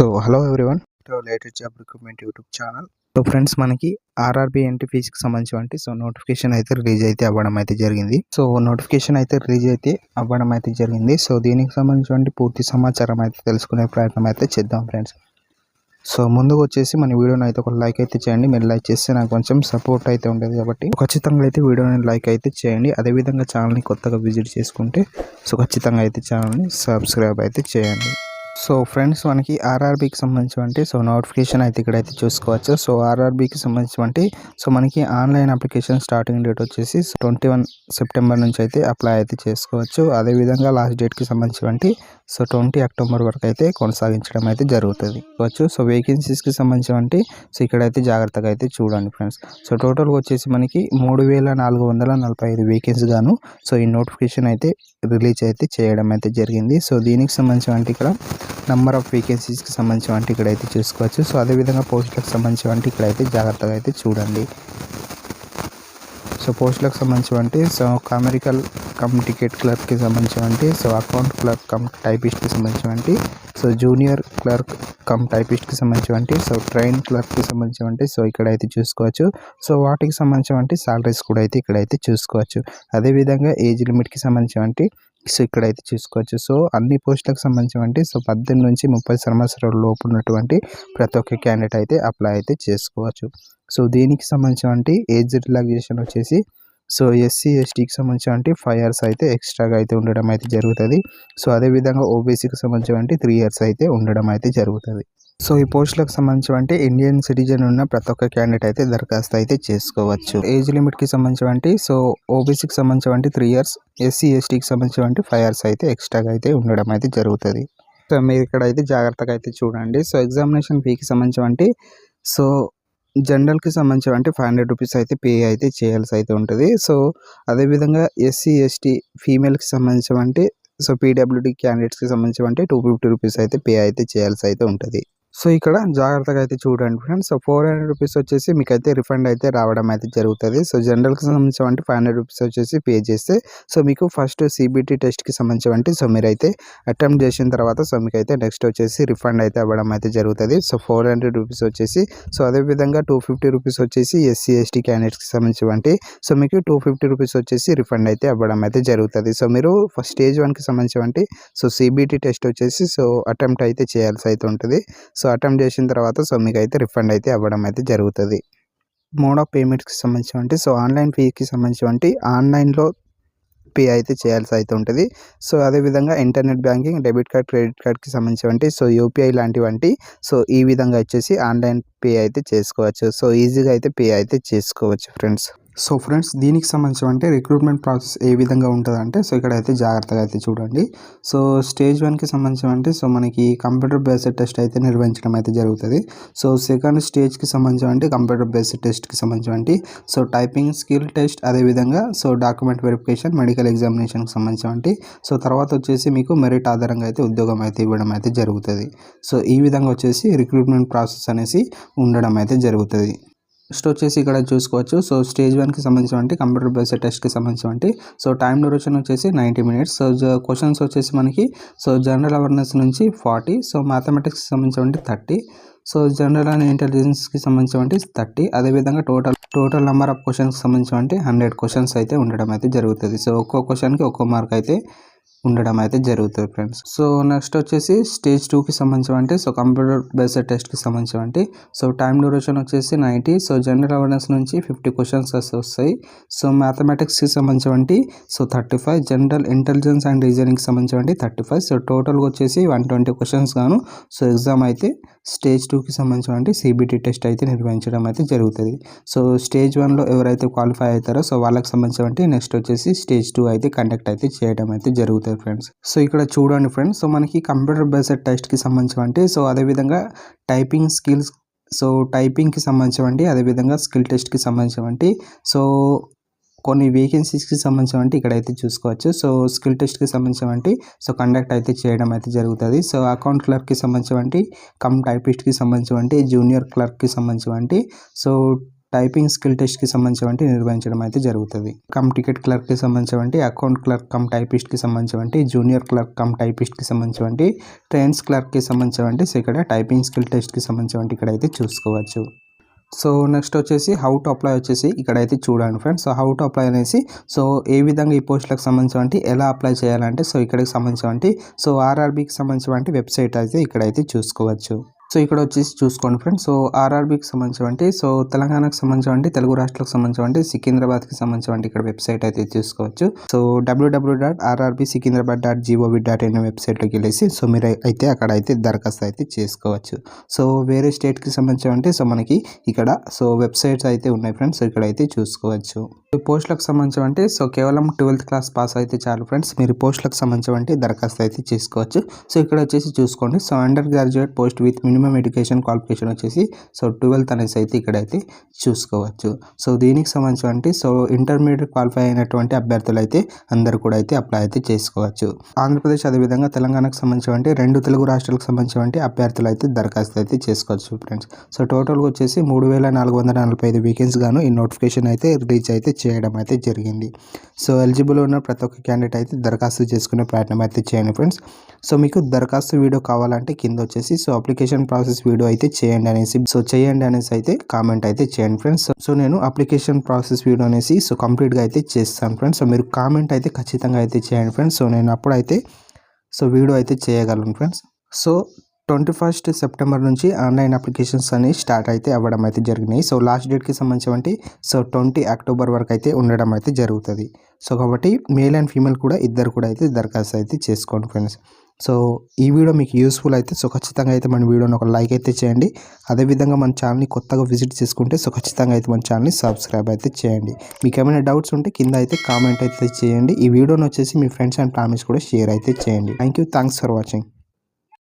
So hello everyone latest job recruitment YouTube channel so friends మనకి RRB ఎన్టీపీసీకి సంబంధించి so notification అయితే release అయితే అవ్వడం అయితే జరిగింది. సో నోటిఫికేషన్ అయితే రిలీజ్ అయితే అవ్వడం అయితే జరిగింది. సో దీనికి సంబంధించి పూర్తి సమాచారం అయితే తెలుసుకునే ప్రయత్నం అయితే చేద్దాం ఫ్రెండ్స్ సో ముందుకు వచ్చేసి మన వీడియోని అయితే ఒక లైక్ అయితే చేయండి. మీరు లైక్ చేస్తే నాకు కొంచెం సపోర్ట్ అయితే ఉండేది కాబట్టి. ఖచ్చితంగా అయితే వీడియోని లైక్ అయితే చేయండి. అదేవిధంగా ఛానల్ని కొత్తగా విజిట్ చేసుకుంటే సో ఖచ్చితంగా అయితే ఛానల్ని సబ్స్క్రైబ్ అయితే చేయండి. సో ఫ్రెండ్స్ మనకి ఆర్ఆర్బీకి సంబంధించి సో నోటిఫికేషన్ అయితే ఇక్కడైతే చూసుకోవచ్చు. సో ఆర్ఆర్బీకి సంబంధించి సో మనకి ఆన్లైన్ అప్లికేషన్ స్టార్టింగ్ డేట్ వచ్చేసి ట్వంటీ వన్ సెప్టెంబర్ నుంచి అయితే అప్లై అయితే చేసుకోవచ్చు. అదేవిధంగా లాస్ట్ డేట్కి సంబంధించి సో ట్వంటీ అక్టోబర్ వరకు అయితే కొనసాగించడం అయితే జరుగుతుంది. వచ్చు. సో వేకెన్సీస్కి సంబంధించి సో ఇక్కడైతే జాగ్రత్తగా అయితే చూడండి ఫ్రెండ్స్. సో టోటల్గా వచ్చేసి మనకి మూడు వేల నాలుగు వందల నలభై ఐదు వేకెన్సీ గాను సో ఈ నోటిఫికేషన్ అయితే రిలీజ్ అయితే చేయడం అయితే జరిగింది. సో దీనికి సంబంధించి ఇక్కడ నెంబర్ ఆఫ్ వేకెన్సీస్కి సంబంధించి వంటి ఇక్కడైతే చూసుకోవచ్చు. సో అదేవిధంగా పోస్టులకు సంబంధించి వంటి ఇక్కడైతే జాగ్రత్తగా అయితే చూడండి. సో పోస్టులకు సంబంధించి వంటి సో కామెరికల్ కమ్ టికెట్ క్లర్క్కి సంబంధించి వంటి సో అకౌంట్ క్లర్క్ కమ్ టైపిస్ట్కి సంబంధించి వంటి సో జూనియర్ క్లర్క్ కమ్ టైపిస్ట్కి సంబంధించి వంటి సో ట్రైన్ క్లర్క్కి సంబంధించి వంటి సో ఇక్కడైతే చూసుకోవచ్చు. సో వాటికి సంబంధించి వంటి సాలరీస్ కూడా అయితే ఇక్కడైతే చూసుకోవచ్చు. అదేవిధంగా ఏజ్ లిమిట్కి సంబంధించి వంటి సో ఇక్కడైతే చూసుకోవచ్చు. సో అన్ని పోస్టులకు సంబంధించి సో పద్దెనిమిది నుంచి ముప్పై సంవత్సరాల లోపు ఉన్నటువంటి ప్రతి ఒక్క క్యాండిడేట్ అయితే అప్లై అయితే చేసుకోవచ్చు. సో దీనికి సంబంధించి ఏజ్ రిలాక్సేషన్ వచ్చేసి సో ఎస్సీ ఎస్టీకి సంబంధించి ఫైవ్ ఇయర్స్ అయితే ఎక్స్ట్రాగా అయితే ఉండడం అయితే జరుగుతుంది. సో అదేవిధంగా ఓబీసీకి సంబంధించి త్రీ ఇయర్స్ అయితే ఉండడం అయితే జరుగుతుంది. సో ఈ పోస్టులకు సంబంధించి ఇండియన్ సిటిజన్ ఉన్న ప్రతి ఒక్క క్యాండిడేట్ అయితే దరఖాస్తు అయితే చేసుకోవచ్చు. ఏజ్ లిమిట్కి సంబంధించి సో ఓబీసీకి సంబంధించి త్రీ ఇయర్స్ ఎస్సీ ఎస్టీకి సంబంధించి ఫైవ్ ఇయర్స్ అయితే ఎక్స్ట్రాగా అయితే ఉండడం అయితే జరుగుతుంది. సో మీరు ఇక్కడ అయితే జాగ్రత్తగా అయితే చూడండి. సో ఎగ్జామినేషన్ ఫీకి సంబంధించి సో జనరల్కి సంబంధించి అంటే ఫైవ్ హండ్రెడ్ రూపీస్ అయితే పే అయితే చేయాల్సి అయితే ఉంటుంది. సో అదేవిధంగా ఎస్సీ ఎస్టీ ఫీమేల్కి సంబంధించి అంటే సో పీడబ్ల్యూడీ క్యాండిడేట్స్కి సంబంధించి అంటే టూ ఫిఫ్టీ రూపీస్ అయితే పే అయితే చేయాల్సి అయితే ఉంటుంది. సో ఇక్కడ జాగ్రత్తగా అయితే చూడండి friends. So four hundred rupees వచ్చేసి మీకు అయితే రిఫండ్ అయితే రావడం అయితే జరుగుతుంది. సో జనరల్కి సంబంధించి అంటే ఫైవ్ హండ్రెడ్ రూపీస్ వచ్చేసి పే చేస్తే సో మీకు ఫస్ట్ సిబిటీ టెస్ట్కి సంబంధించి సో సో మీరైతే అటెంప్ట్ చేసిన తర్వాత సో మీకు అయితే నెక్స్ట్ వచ్చేసి రిఫండ్ అయితే అవ్వడం అయితే జరుగుతుంది. సో ఫోర్ హండ్రెడ్ రూపీస్ వచ్చేసి సో అదేవిధంగా టూ ఫిఫ్టీ రూపీస్ వచ్చేసి ఎస్సీ ఎస్టీ క్యాండిడేట్స్కి సంబంధించి సో మీకు టూ ఫిఫ్టీ రూపీస్ వచ్చేసి రిఫండ్ అయితే అవ్వడం అయితే జరుగుతుంది. సో మీరు ఫస్ట్ స్టేజ్ వన్కి సంబంధించి సో సిబిటీ టెస్ట్ వచ్చేసి సో అటెంప్ట్ అయితే చేయాల్సి అయితే ఉంటుంది. సో అటెంప్ట్ చేసిన తర్వాత సో మీకు అయితే రిఫండ్ అయితే అవ్వడం అయితే జరుగుతుంది. మోడ్ ఆఫ్ పేమెంట్స్కి సంబంధించి సో ఆన్లైన్ ఫీకి సంబంధించి ఆన్లైన్లో పే అయితే చేయాల్సి అయితే ఉంటుంది. సో అదేవిధంగా internet banking debit card credit కార్డ్కి సంబంధించి సో యూపీఐ లాంటివంటి సో ఈ విధంగా వచ్చేసి ఆన్లైన్ పే అయితే చేసుకోవచ్చు. సో ఈజీగా అయితే పే అయితే చేసుకోవచ్చు ఫ్రెండ్స్. సో ఫ్రెండ్స్ దీనికి సంబంధించి అంటే రిక్రూట్మెంట్ ప్రాసెస్ ఏ విధంగా ఉంటుందంటే సో ఇక్కడ అయితే జాగ్రత్తగా అయితే చూడండి. సో స్టేజ్ వన్కి సంబంధించి అంటే సో మనకి కంప్యూటర్ బేస్డ్ టెస్ట్ అయితే నిర్వహించడం అయితే జరుగుతుంది. సో సెకండ్ స్టేజ్కి సంబంధించి అంటే కంప్యూటర్ బేస్డ్ టెస్ట్కి సంబంధించి సో టైపింగ్ స్కిల్ టెస్ట్ అదేవిధంగా సో డాక్యుమెంట్ వెరిఫికేషన్ మెడికల్ ఎగ్జామినేషన్కి సంబంధించి సో తర్వాత వచ్చేసి మీకు మెరిట్ ఆధారంగా అయితే ఉద్యోగం అయితే ఇవ్వడం అయితే జరుగుతుంది. సో ఈ విధంగా వచ్చేసి రిక్రూట్మెంట్ ప్రాసెస్ అనేసి ఉండడం అయితే జరుగుతుంది. నెక్స్ట్ వచ్చేసి ఇక్కడ చూసుకోవచ్చు. సో స్టేజ్ వన్కి సంబంధించి కంప్యూటర్ బేస్డ్ టెస్ట్కి సంబంధించి సో టైం డ్యూరేషన్ వచ్చేసి నైంటీ మినిట్స్. సో క్వశ్చన్స్ వచ్చేసి మనకి సో జనరల్ అవేర్నెస్ నుంచి ఫార్టీ సో మ్యాథమెటిక్స్కి సంబంధించి థర్టీ సో జనరల్ అండ్ ఇంటెలిజెన్స్కి సంబంధించినటువంటి థర్టీ. అదేవిధంగా టోటల్ టోటల్ నెంబర్ ఆఫ్ క్వశ్చన్స్కి సంబంధించి హండ్రెడ్ క్వశ్చన్స్ అయితే ఉండడం అయితే జరుగుతుంది. సో ఒక్కో క్వశ్చన్కి ఒక్కో మార్క్ అయితే ఉండడం అయితే జరుగుతుంది ఫ్రెండ్స్ సో నెక్స్ట్ వచ్చేసి స్టేజ్ టూకి సంబంధించి అంటే సో కంప్యూటర్ బేస్డ్ టెస్ట్కి సంబంధించి అంటే సో టైం డ్యూరేషన్ వచ్చేసి నైంటీ సో జనరల్ అవేర్నెస్ నుంచి ఫిఫ్టీ క్వశ్చన్స్ వస్తాయి. సో మ్యాథమెటిక్స్కి సంబంధించి so thirty five general intelligence and రీజనింగ్కి సంబంధించి థర్టీ ఫైవ్ సో టోటల్గా వచ్చేసి వన్ ట్వంటీ క్వశ్చన్స్ గాను. సో ఎగ్జామ్ అయితే స్టేజ్ టూకి సంబంధించి సిబిటీ టెస్ట్ అయితే నిర్వహించడం అయితే జరుగుతుంది. సో స్టేజ్ వన్లో ఎవరైతే క్వాలిఫై అవుతారో సో వాళ్ళకి సంబంధించి నెక్స్ట్ వచ్చేసి స్టేజ్ టూ అయితే కండక్ట్ అయితే చేయడం అయితే జరుగుతుంది. ఫ్రెండ్స్ సో ఇక్కడ చూడండి ఫ్రెండ్స్ సో మనకి కంప్యూటర్ బేస్డ్ టెస్ట్కి సంబంధించి సో అదేవిధంగా టైపింగ్ స్కిల్స్ సో టైపింగ్కి సంబంధించి అదేవిధంగా స్కిల్ టెస్ట్కి సంబంధించి సో కొన్ని వేకెన్సీస్కి సంబంధించి ఇక్కడైతే చూసుకోవచ్చు. సో స్కిల్ టెస్ట్కి సంబంధించి సో కండక్ట్ అయితే చేయడం అయితే జరుగుతుంది. సో అకౌంట్ క్లర్క్కి సంబంధించి కమ్ టైపిస్ట్కి సంబంధించి జూనియర్ క్లర్క్కి సంబంధించి సో టైపింగ్ స్కిల్ టెస్ట్కి సంబంధించి నిర్వహించడం అయితే జరుగుతుంది. కమ్ టికెట్ క్లర్క్కి సంబంధించి అకౌంట్ క్లర్క్ కమ్ టైపిస్ట్కి సంబంధించి జూనియర్ క్లర్క్ కమ్ టైపిస్ట్కి సంబంధించి ట్రైన్స్ క్లర్క్కి సంబంధించి సో ఇక్కడ టైపింగ్ స్కిల్ టెస్ట్కి సంబంధించి ఇక్కడ అయితే చూసుకోవచ్చు. సో నెక్స్ట్ వచ్చేసి హౌ టు అప్లై వచ్చేసి ఇక్కడైతే చూడండి friends. So how to apply అనేసి సో ఏ విధంగా ఈ పోస్టులకు సంబంధించి ఎలా అప్లై చేయాలంటే సో ఇక్కడికి సంబంధించి సో ఆర్ఆర్బీకి సంబంధించి వెబ్సైట్ అయితే ఇక్కడైతే చూసుకోవచ్చు. సో ఇక్కడ వచ్చేసి చూసుకోండి ఫ్రెండ్స్. సో ఆర్ఆర్బీకి సంబంధించి సో తెలంగాణకు సంబంధించి తెలుగు రాష్ట్రాలకు సంబంధించి సికింద్రాబాద్కి సంబంధించి ఇక్కడ వెబ్సైట్ అయితే చూసుకోవచ్చు so WW dot RRB Secunderabad dot GOV dot in వెబ్సైట్లోకి వెళ్ళేసి సో మీరు అయితే అక్కడ అయితే దరఖాస్తు అయితే చేసుకోవచ్చు. సో వేరే స్టేట్కి సంబంధించి సో మనకి ఇక్కడ సో వెబ్సైట్స్ అయితే ఉన్నాయి ఫ్రెండ్స్. సో ఇక్కడ అయితే చూసుకోవచ్చు. పోస్టులకు సంబంధించి అంటే సో కేవలం ట్వెల్త్ క్లాస్ పాస్ అయితే చాలు ఫ్రెండ్స్. మీరు పోస్టులకు సంబంధించి దరఖాస్తు అయితే చేసుకోవచ్చు. సో ఇక్కడ వచ్చేసి చూసుకోండి. So undergraduate post with minimum education qualification వచ్చేసి సో ట్వెల్త్ అనేసి అయితే ఇక్కడైతే చూసుకోవచ్చు. సో దీనికి సంబంధించి అంటే సో ఇంటర్మీడియట్ క్వాలిఫై అయినటువంటి అభ్యర్థులు అయితే అందరూ కూడా అయితే అప్లై అయితే చేసుకోవచ్చు. ఆంధ్రప్రదేశ్ అదేవిధంగా తెలంగాణకు సంబంధించి రెండు తెలుగు రాష్ట్రాలకు సంబంధించి అభ్యర్థులు అయితే దరఖాస్తు అయితే చేసుకోవచ్చు ఫ్రెండ్స్. సో టోటల్గా వచ్చేసి మూడు వేల నాలుగు వందల నలభై ఐదు వీకెన్స్ గాను ఈ నోటిఫికేషన్ అయితే రిలీజ్ అయితే చేయడం అయితే జరిగింది. సో ఎలిజిబుల్ ఉన్న ప్రతి ఒక్క క్యాండిడేట్ అయితే దరఖాస్తు చేసుకునే ప్రయత్నం అయితే చేయండి ఫ్రెండ్స్. సో మీకు దరఖాస్తు వీడియో కావాలంటే కింద వచ్చేసి సో అప్లికేషన్ ప్రాసెస్ వీడియో అయితే చేయండి అనేసి. సో చేయండి అనేసి అయితే కామెంట్ అయితే చేయండి ఫ్రెండ్స్. సో నేను అప్లికేషన్ ప్రాసెస్ వీడియో అనేసి సో కంప్లీట్గా అయితే చేస్తాను ఫ్రెండ్స్. సో మీరు కామెంట్ అయితే ఖచ్చితంగా అయితే చేయండి ఫ్రెండ్స్. సో నేను అప్పుడైతే సో వీడియో అయితే చేయగలను friends. So twenty first September నుంచి ఆన్లైన్ అప్లికేషన్స్ అనేవి స్టార్ట్ అయితే అవ్వడం అయితే జరిగినాయి. సో లాస్ట్ డేట్కి సంబంధించి సో ట్వంటీ అక్టోబర్ వరకు అయితే ఉండడం అయితే జరుగుతుంది. సో కాబట్టి మేల్ అండ్ ఫీమేల్ కూడా ఇద్దరు కూడా అయితే దరఖాస్తు అయితే చేసుకోండి ఫ్రెండ్స్. సో ఈ వీడియో మీకు యూస్ఫుల్ అయితే సో ఖచ్చితంగా అయితే మన వీడియోని ఒక లైక్ అయితే చేయండి. అదేవిధంగా మన ఛానల్ని కొత్తగా విజిట్ చేసుకుంటే సో ఖచ్చితంగా అయితే మన ఛానల్ని సబ్స్క్రైబ్ అయితే చేయండి. మీకు ఏమైనా డౌట్స్ ఉంటే కింద అయితే కామెంట్ అయితే చేయండి. ఈ వీడియోని వచ్చేసి మీ ఫ్రెండ్స్ అండ్ ఫ్యామిలీస్ కూడా షేర్ అయితే చేయండి. Thank you. Thanks for watching.